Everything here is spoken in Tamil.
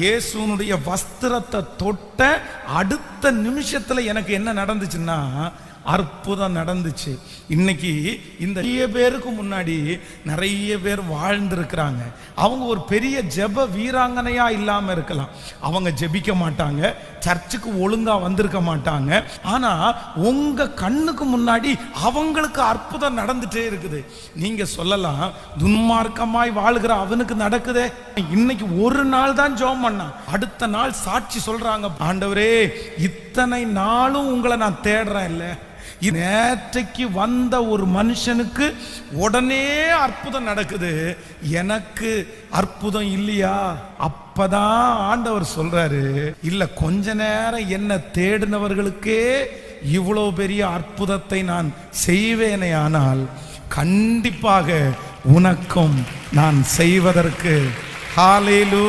இயேசுனுடைய வஸ்திரத்தை தொட்ட அடுத்த நிமிஷத்துல எனக்கு என்ன நடந்துச்சுன்னா அற்புதம் நடந்துச்சு. இன்னைக்கு இந்த நிறைய பேருக்கு முன்னாடி நிறைய பேர் வாழ்ந்திருக்கிறாங்க. அவங்க ஒரு பெரிய ஜெப வீராங்கனையா இல்லாம இருக்கலாம். அவங்க ஜெபிக்க மாட்டாங்க சர்ச்சுக்கு ஒழுங்கா வந்திருக்க மாட்டாங்க. ஆனா உங்க கண்ணுக்கு முன்னாடி அவங்களுக்கு அற்புதம் நடந்துட்டே இருக்குது. நீங்க சொல்லலாம் துன்மார்க்கமாய் வாழ்கிற அவனுக்கு நடக்குதே. இன்னைக்கு ஒரு நாள் தான் ஜோம் ஜபம் பண்ணான் அடுத்த நாள் சாட்சி சொல்றாங்க. ஆண்டவரே இத்தனை நாளும் உங்களை நான் தேடுறேன் இல்லை. நேற்றைக்கு வந்த ஒரு மனுஷனுக்கு உடனே அற்புதம் நடக்குது. எனக்கு அற்புதம் இல்லையா? அப்பதான் ஆண்டவர் சொல்றாரு இல்ல கொஞ்ச நேரம் என்ன தேடினவர்களுக்கே இவ்வளவு பெரிய அற்புதத்தை நான் செய்வேனே ஆனால் கண்டிப்பாக உனக்கும் நான் செய்வதற்கு. ஹாலேலூ